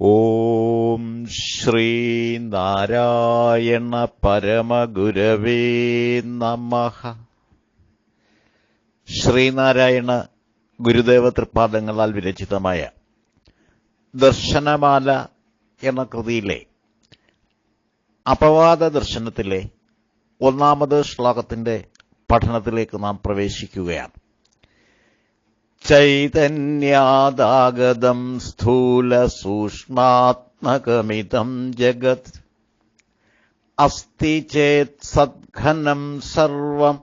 ഓം ശ്രീനാരായണ പരമഗുരവേ നമ. ശ്രീനാരായണ ഗുരുദേവ തൃപ്പാദങ്ങളാൽ വിരചിതമായ ദർശനമാല എന്ന കൃതിയിലെ അപവാദ ദർശനത്തിലെ ഒന്നാമത് ശ്ലോകത്തിന്റെ പഠനത്തിലേക്ക് നാം പ്രവേശിക്കുകയാണ്. ചൈതന്യാദാഗതം സ്ഥൂലസൂക്ഷ്മാത്മകമിതം ജഗത് അസ്തി ചേത് സദ്ഘനം സർവം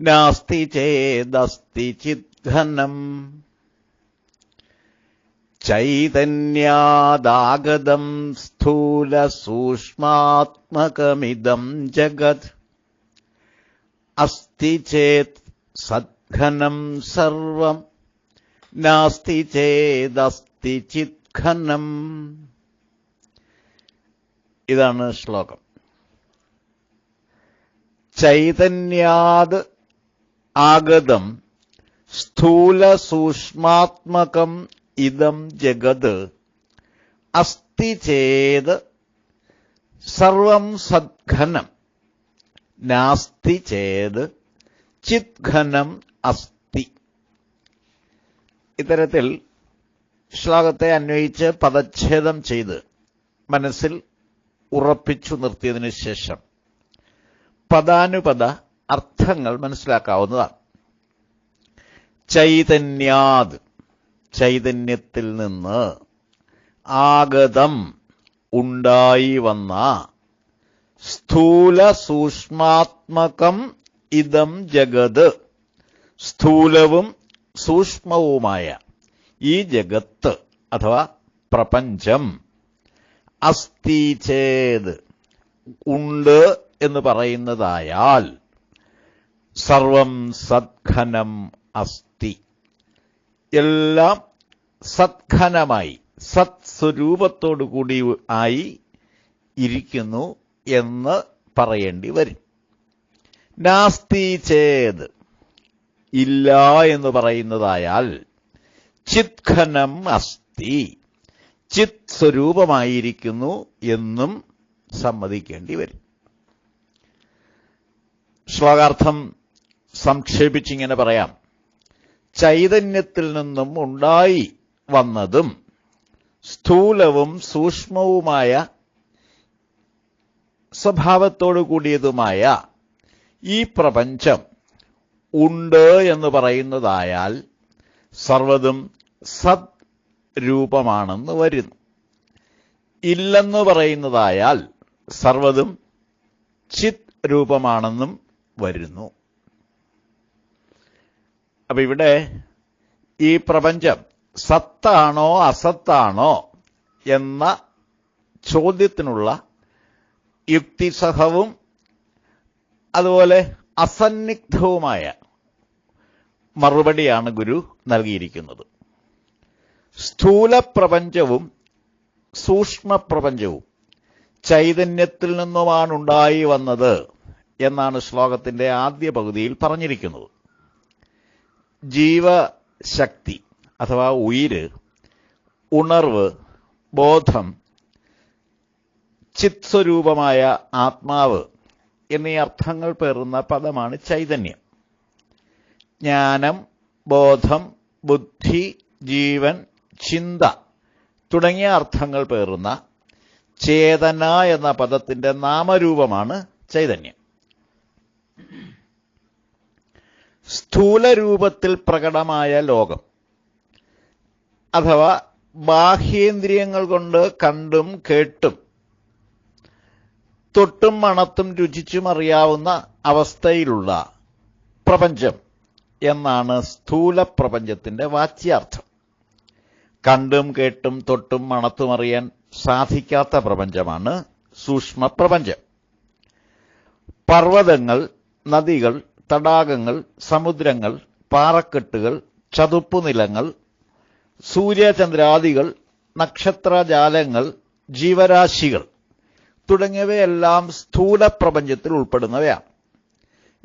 നാസ്തി ചേദസ്തി ചിദ്ഘനം ചൈതന്യാദാഗതം സ്ഥൂലസൂക്ഷ്മാത്മകമിതം ജഗത് അസ്തി ചേത് സദ്ഘനം സർവം. നാസ്തി ചേതസ്തി ചിത്ഘനം ഇതാണ് ശ്ലോകം. ചൈതന്യാത് ആഗതം സ്ഥൂല സൂക്ഷ്മാത്മകം ഇതം ജഗത്. അസ്തി ചേത് സർവം സദ്ഘനം. നാസ്തി ചേത് ചിത്ഘനം അസ്തി ഇത്തരത്തിൽ ശ്ലോകത്തെ അന്വയിച്ച് പദച്ഛേദം ചെയ്ത് മനസ്സിൽ ഉറപ്പിച്ചു നിർത്തിയതിനു ശേഷം പദാനുപദ അർത്ഥങ്ങൾ മനസ്സിലാക്കാവുന്നതാണ്. ചൈതന്യാത് ചൈതന്യത്തിൽ നിന്ന് ആഗതം ഉണ്ടായി വന്ന സ്ഥൂല സൂക്ഷ്മാത്മകം ഇതം ജഗത്. സ്ഥൂലവും സൂക്ഷ്മവുമായ ഈ ജഗത്ത് അഥവാ പ്രപഞ്ചം അസ്ഥി ചേത് ഉണ്ട് എന്ന് പറയുന്നതായാൽ സർവം സദ്ഘനം അസ്ഥി. എല്ലാം സദ്ഘനമായി സത് സ്വരൂപത്തോടുകൂടി ആയി ഇരിക്കുന്നു എന്ന് പറയേണ്ടി വരും. നാസ്തി ചേത് ഇല്ല എന്ന് പറയുന്നതായാൽ ചിത്ഖനം അസ്തി. ചിത് സ്വരൂപമായിരിക്കുന്നു എന്നും സമ്മതിക്കേണ്ടി വരും. ശ്ലോകാർത്ഥം സംക്ഷേപിച്ചിങ്ങനെ പറയാം. ചൈതന്യത്തിൽ നിന്നും ഉണ്ടായി വന്നതും സ്ഥൂലവും സൂക്ഷ്മവുമായ സ്വഭാവത്തോടു കൂടിയതുമായ ഈ പ്രപഞ്ചം ഉണ്ട് എന്ന് പറയുന്നതായാൽ സർവതും സത് രൂപമാണെന്ന് വരുന്നു. ഇല്ലെന്ന് പറയുന്നതായാൽ സർവതും ചിത് രൂപമാണെന്നും വരുന്നു. അപ്പൊ ഇവിടെ ഈ പ്രപഞ്ചം സത്താണോ അസത്താണോ എന്ന ചോദ്യത്തിനുള്ള യുക്തിസഹവും അതുപോലെ അസന്നിഗ്ധവുമായ മറുപടിയാണ് ഗുരു നൽകിയിരിക്കുന്നത്. സ്ഥൂല പ്രപഞ്ചവും സൂക്ഷ്മ പ്രപഞ്ചവും ചൈതന്യത്തിൽ നിന്നുമാണ് ഉണ്ടായി വന്നത് എന്നാണ് ശ്ലോകത്തിന്റെ ആദ്യ പകുതിയിൽ പറഞ്ഞിരിക്കുന്നത്. ജീവശക്തി അഥവാ ഉയിര് ഉണർവ് ബോധം ചിത്സ്വരൂപമായ ആത്മാവ് എന്നീ അർത്ഥങ്ങൾ പേറുന്ന പദമാണ് ചൈതന്യം. ജ്ഞാനം ബോധം ബുദ്ധി ജീവൻ ചിന്ത തുടങ്ങിയ അർത്ഥങ്ങൾ പേറുന്ന ചേതന എന്ന പദത്തിന്റെ നാമരൂപമാണ് ചൈതന്യം. സ്ഥൂലരൂപത്തിൽ പ്രകടമായ ലോകം അഥവാ ബാഹ്യേന്ദ്രിയങ്ങൾ കൊണ്ട് കണ്ടും കേട്ടും തൊട്ടും മണത്തും രുചിച്ചും അറിയാവുന്ന അവസ്ഥയിലുള്ള പ്രപഞ്ചം. എന്നാണ് സ്ഥൂല പ്രപഞ്ചത്തിന്റെ വാച്യാർത്ഥം. കണ്ടും കേട്ടും തൊട്ടും മണത്തുമറിയാൻ സാധിക്കാത്ത പ്രപഞ്ചമാണ് സൂക്ഷ്മ പ്രപഞ്ചം പർവതങ്ങൾ നദികൾ തടാകങ്ങൾ സമുദ്രങ്ങൾ പാറക്കെട്ടുകൾ ചതുപ്പുനിലങ്ങൾ സൂര്യചന്ദ്രാദികൾ നക്ഷത്രജാലങ്ങൾ ജീവരാശികൾ തുടങ്ങിയവയെല്ലാം സ്ഥൂല പ്രപഞ്ചത്തിൽ ഉൾപ്പെടുന്നവയാണ്.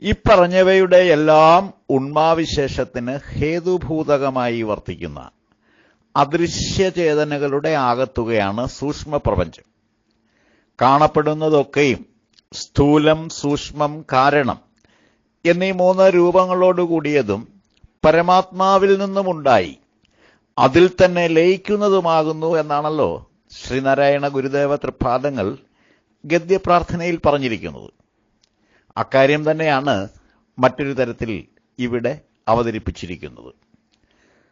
ഈ പറഞ്ഞവയുടെ എല്ലാം ഉണ്മാവിശേഷത്തിന് ഹേതുഭൂതകമായി വർത്തിക്കുന്ന അദൃശ്യചേതനകളുടെ ആകത്തുകയാണ് സൂക്ഷ്മ പ്രപഞ്ചം കാണപ്പെടുന്നതൊക്കെയും സ്ഥൂലം സൂക്ഷ്മം കാരണം എന്നീ മൂന്ന് രൂപങ്ങളോട് കൂടിയതും പരമാത്മാവിൽ നിന്നുമുണ്ടായി. അതിൽ തന്നെ ലയിക്കുന്നതുമാകുന്നു എന്നാണല്ലോ ശ്രീനാരായണ ഗുരുദേവ തൃപാദങ്ങൾ ഗദ്യപ്രാർത്ഥനയിൽ പറഞ്ഞിരിക്കുന്നത്. അക്കാര്യം തന്നെയാണ് മറ്റൊരു തരത്തിൽ ഇവിടെ അവതരിപ്പിച്ചിരിക്കുന്നത്.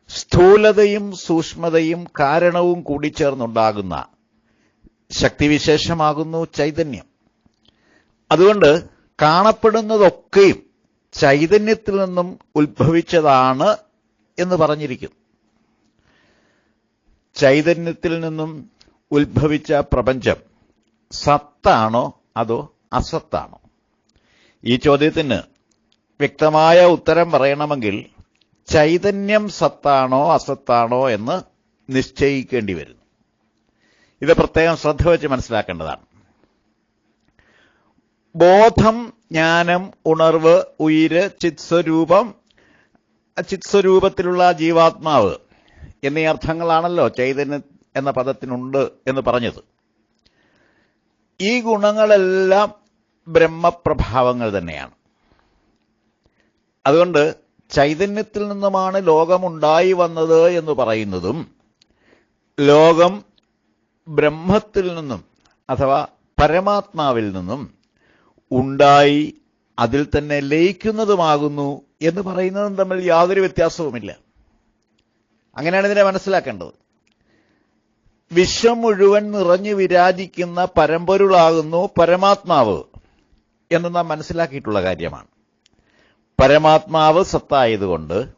സ്ഥൂലതയും സൂക്ഷ്മതയും കാരണവും കൂടിച്ചേർന്നുണ്ടാകുന്ന ശക്തിവിശേഷമാകുന്നു ചൈതന്യം. അതുകൊണ്ട് കാണപ്പെടുന്നതൊക്കെയും ചൈതന്യത്തിൽ നിന്നും ഉത്ഭവിച്ചതാണ് എന്ന് പറഞ്ഞിരിക്കുന്നു. ചൈതന്യത്തിൽ നിന്നും ഉത്ഭവിച്ച പ്രപഞ്ചം സത്താണോ അതോ അസത്താണോ? ഈ ചോദ്യത്തിന് വ്യക്തമായ ഉത്തരം പറയണമെങ്കിൽ ചൈതന്യം സത്താണോ അസത്താണോ എന്ന് നിശ്ചയിക്കേണ്ടി വരുന്നു ഇത് പ്രത്യേകം ശ്രദ്ധ വെച്ച് മനസ്സിലാക്കേണ്ടതാണ്. ബോധം ജ്ഞാനം ഉണർവ് ഉയിര് ചിത്സ്വരൂപം ചിത്സ്വരൂപത്തിലുള്ള ജീവാത്മാവ് എന്നീ അർത്ഥങ്ങളാണല്ലോ ചൈതന്യം എന്ന പദത്തിനുണ്ട് എന്ന് പറഞ്ഞത്. ഈ ഗുണങ്ങളെല്ലാം ബ്രഹ്മപ്രഭാവങ്ങൾ തന്നെയാണ്. അതുകൊണ്ട് ചൈതന്യത്തിൽ നിന്നുമാണ് ലോകമുണ്ടായി വന്നത് എന്ന് പറയുന്നതും ലോകം ബ്രഹ്മത്തിൽ നിന്നും അഥവാ പരമാത്മാവിൽ നിന്നും ഉണ്ടായി അതിൽ തന്നെ ലയിക്കുന്നതുമാകുന്നു എന്ന് പറയുന്നതും തമ്മിൽ യാതൊരു വ്യത്യാസവുമില്ല. അങ്ങനെയാണ് ഇതിനെ മനസ്സിലാക്കേണ്ടത്. വിശ്വം മുഴുവൻ നിറഞ്ഞു വിരാജിക്കുന്ന പരമ്പൊരുളാകുന്നു പരമാത്മാവ്. എന്ന് നാം മനസ്സിലാക്കിയിട്ടുള്ള കാര്യമാണ്. പരമാത്മാവ് സത്തായതുകൊണ്ട്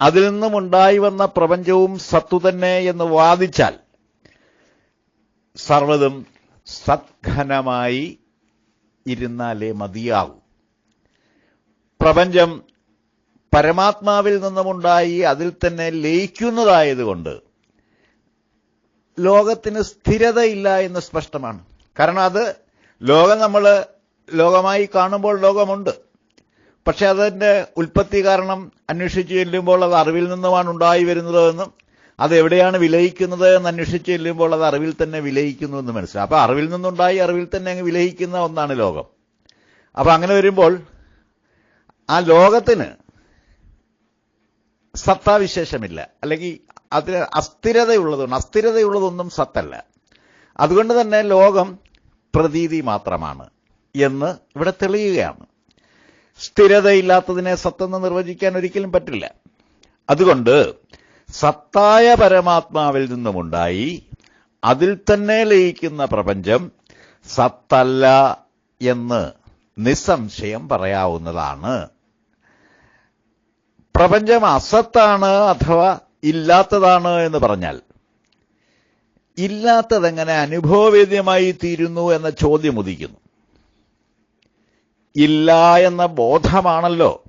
അതിൽ നിന്നും ഉണ്ടായി വന്ന പ്രപഞ്ചവും സത്തു തന്നെ എന്ന് വാദിച്ചാൽ സർവതും സത്ഘനമായി ഇരുന്നാലേ മതിയാകൂ. പ്രപഞ്ചം പരമാത്മാവിൽ നിന്നുമുണ്ടായി അതിൽ തന്നെ ലയിക്കുന്നതായതുകൊണ്ട് ലോകത്തിന് സ്ഥിരതയില്ല എന്ന് സ്പഷ്ടമാണ്. കാരണം അത് ലോകം നമ്മൾ ലോകമായി കാണുമ്പോൾ ലോകമുണ്ട്. പക്ഷെ അതിന്റെ ഉൽപ്പത്തി കാരണം അന്വേഷിച്ച് ചെല്ലുമ്പോൾ അത് അറിവിൽ നിന്നുമാണ് ഉണ്ടായി വരുന്നതെന്നും അത് എവിടെയാണ് വിലയിക്കുന്നത് എന്ന് അന്വേഷിച്ച് ചെല്ലുമ്പോൾ അത് അറിവിൽ തന്നെ വിലയിക്കുന്നു എന്ന് മനസ്സിലാവും അപ്പോൾ അറിവിൽ നിന്നുണ്ടായി അറിവിൽ തന്നെ അങ്ങ് വിലയിക്കുന്ന ഒന്നാണ് ലോകം. അപ്പോൾ അങ്ങനെ വരുമ്പോൾ ആ ലോകത്തിന് സത്താവിശേഷമില്ല. അല്ലെങ്കിൽ അതിന് അസ്ഥിരതയുള്ളതുകൊണ്ട് അസ്ഥിരതയുള്ളതൊന്നും സത്തല്ല. അതുകൊണ്ട് തന്നെ ലോകം പ്രതീതി മാത്രമാണ്. എന്ന് ഇവിടെ തെളിയുകയാണ്. സ്ഥിരതയില്ലാത്തതിനെ സത്തെന്ന് നിർവചിക്കാൻ ഒരിക്കലും പറ്റില്ല. അതുകൊണ്ട് സത്തായ പരമാത്മാവിൽ നിന്നുമുണ്ടായി അതിൽ തന്നെ ലയിക്കുന്ന പ്രപഞ്ചം സത്തല്ല എന്ന് നിസ്സംശയം പറയാവുന്നതാണ്. പ്രപഞ്ചം അസത്താണ് അഥവാ ഇല്ലാത്തതാണ് എന്ന് പറഞ്ഞാൽ ഇല്ലാത്തതെങ്ങനെ അനുഭവവേദ്യമായി തീരുന്നു എന്ന ചോദ്യം ഉദിക്കുന്നു. ഇല്ല എന്ന ബോധമാണല്ലോ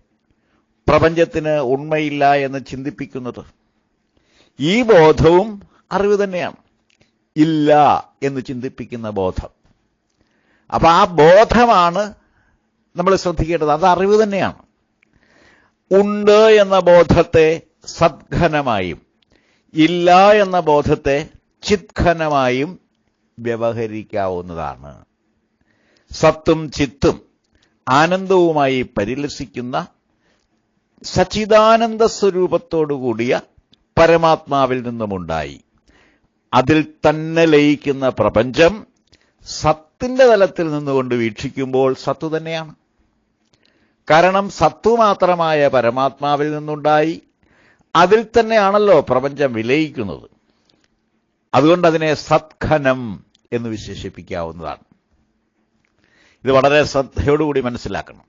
പ്രപഞ്ചത്തിന് ഉണ്മയില്ല എന്ന് ചിന്തിപ്പിക്കുന്നത്. ഈ ബോധവും അറിവ് തന്നെയാണ്. ഇല്ല എന്ന് ചിന്തിപ്പിക്കുന്ന ബോധം. അപ്പൊ ആ ബോധമാണ് നമ്മൾ ശ്രദ്ധിക്കേണ്ടത്. അത് അറിവ് തന്നെയാണ്. ഉണ്ട് എന്ന ബോധത്തെ സദ്ഘനമായും ഇല്ല എന്ന ബോധത്തെ ചിത്ഘനമായും വ്യവഹരിക്കാവുന്നതാണ്. സത്തും ചിത്തും ആനന്ദവുമായി പരിലസിക്കുന്ന സച്ചിദാനന്ദ സ്വരൂപത്തോടുകൂടിയ പരമാത്മാവിൽ നിന്നുമുണ്ടായി. അതിൽ തന്നെ ലയിക്കുന്ന പ്രപഞ്ചം സത്തിന്റെ തലത്തിൽ നിന്നുകൊണ്ട് വീക്ഷിക്കുമ്പോൾ സത്തു തന്നെയാണ്. കാരണം സത്തു മാത്രമായ പരമാത്മാവിൽ നിന്നുണ്ടായി. അതിൽ തന്നെയാണല്ലോ പ്രപഞ്ചം വിലയിക്കുന്നത്. അതുകൊണ്ട് അതിനെ സത്ഖനം എന്ന് വിശേഷിപ്പിക്കാവുന്നതാണ്. ഇത് വളരെ ശ്രദ്ധയോടുകൂടി മനസ്സിലാക്കണം.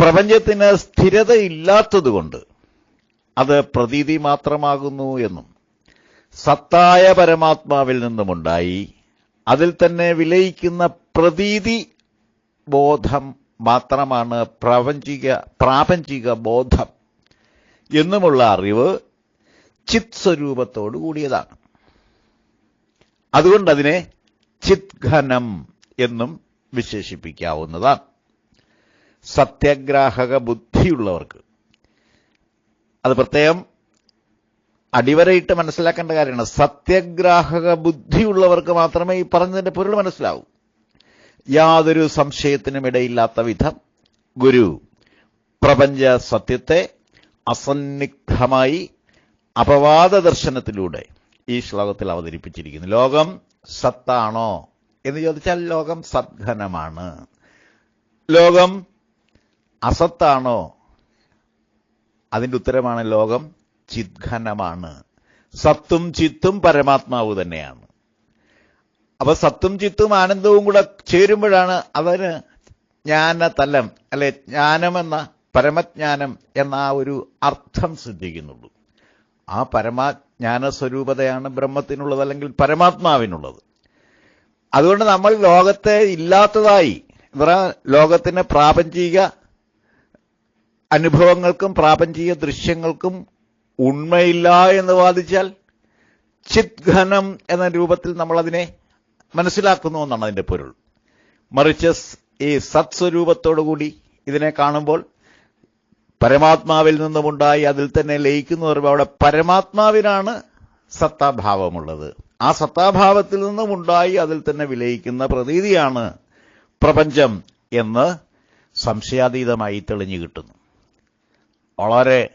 പ്രപഞ്ചത്തിന് സ്ഥിരതയില്ലാത്തതുകൊണ്ട് അത് പ്രതീതി മാത്രമാകുന്നു എന്നും സത്തായ പരമാത്മാവിൽ നിന്നുമുണ്ടായി അതിൽ തന്നെ വിലയിക്കുന്ന പ്രതീതി ബോധം മാത്രമാണ് പ്രാപഞ്ചിക പ്രാപഞ്ചിക ബോധം എന്നുമുള്ള അറിവ് ചിത് സ്വരൂപത്തോടു കൂടിയതാണ്. അതുകൊണ്ട് അതിനെ ചിത്ഘനം എന്നും വിശേഷിപ്പിക്കാവുന്നതാണ് സത്യഗ്രാഹക ബുദ്ധിയുള്ളവർക്ക്. അത് പ്രത്യേകം അടിവരയിട്ട് മനസ്സിലാക്കേണ്ട കാര്യമാണ്. സത്യഗ്രാഹക ബുദ്ധിയുള്ളവർക്ക് മാത്രമേ ഈ പറഞ്ഞതിന്റെ പൊരുൾ മനസ്സിലാവൂ. യാതൊരു സംശയത്തിനും ഇടയില്ലാത്ത വിധം ഗുരു പ്രപഞ്ച സത്യത്തെ അസന്നിഗ്ധമായി അപവാദ ദർശനത്തിലൂടെ ഈ ശ്ലോകത്തിൽ അവതരിപ്പിച്ചിരിക്കുന്നു. ലോകം സത്താണോ? എന്ന് ചോദിച്ചാൽ ലോകം സദ്ഘനമാണ് ലോകം അസത്താണോ? അതിന്റെ ഉത്തരമാണ് ലോകം ചിദ്ഘനമാണ് സത്തും ചിത്തും പരമാത്മാവ് തന്നെയാണ്. അപ്പൊ സത്തും ചിത്തും ആനന്ദവും കൂടെ ചേരുമ്പോഴാണ് അതിന് ജ്ഞാനതലം അല്ലെ ജ്ഞാനമെന്ന പരമജ്ഞാനം എന്ന ആ ഒരു അർത്ഥം സിദ്ധിക്കുന്നുള്ളൂ. ആ പരമാജ്ഞാന സ്വരൂപതയാണ് ബ്രഹ്മത്തിനുള്ളത് അല്ലെങ്കിൽ പരമാത്മാവിനുള്ളത്. അതുകൊണ്ട് നമ്മൾ ലോകത്തെ ഇല്ലാത്തതായി ലോകത്തിന് പ്രാപഞ്ചിക അനുഭവങ്ങൾക്കും പ്രാപഞ്ചിക ദൃശ്യങ്ങൾക്കും ഉണ്മയില്ല എന്ന് വാദിച്ചാൽ ചിത്ഘനം എന്ന രൂപത്തിൽ നമ്മൾ അതിനെ മനസ്സിലാക്കുന്നു എന്നാണ് അതിന്റെ പൊരുൾ. മറിച്ച് ഈ സത്സ്വരൂപത്തോടുകൂടി ഇതിനെ കാണുമ്പോൾ പരമാത്മാവിൽ നിന്നുമുണ്ടായി അതിൽ തന്നെ ലയിക്കുന്നു പറയുമ്പോൾ അവിടെ പരമാത്മാവിനാണ് സത്താഭാവമുള്ളത്. ആ സത്താഭാവത്തിൽ നിന്നുമുണ്ടായി അതിൽ തന്നെ വിലയിക്കുന്ന പ്രതീതിയാണ് പ്രപഞ്ചം എന്ന് സംശയാതീതമായി തെളിഞ്ഞു കിട്ടുന്നു. വളരെ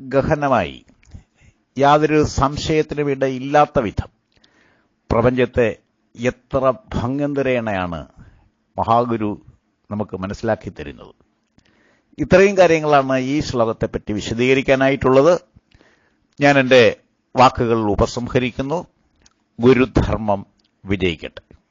ഗഹനമായി യാതൊരു സംശയത്തിനും ഇല്ലാത്ത വിധം പ്രപഞ്ചത്തെ എത്ര ഭംഗന്തരേണയാണ് മഹാഗുരു നമുക്ക് മനസ്സിലാക്കി തരുന്നത്. ഇത്രയും കാര്യങ്ങളാണ് ഈ ശ്ലോകത്തെപ്പറ്റി വിശദീകരിക്കാനായിട്ടുള്ളത്. ഞാൻ എന്റെ വാക്കുകൾ ഉപസംഹരിക്കുന്നു. ഗുരുധർമ്മം വിജയിക്കട്ടെ.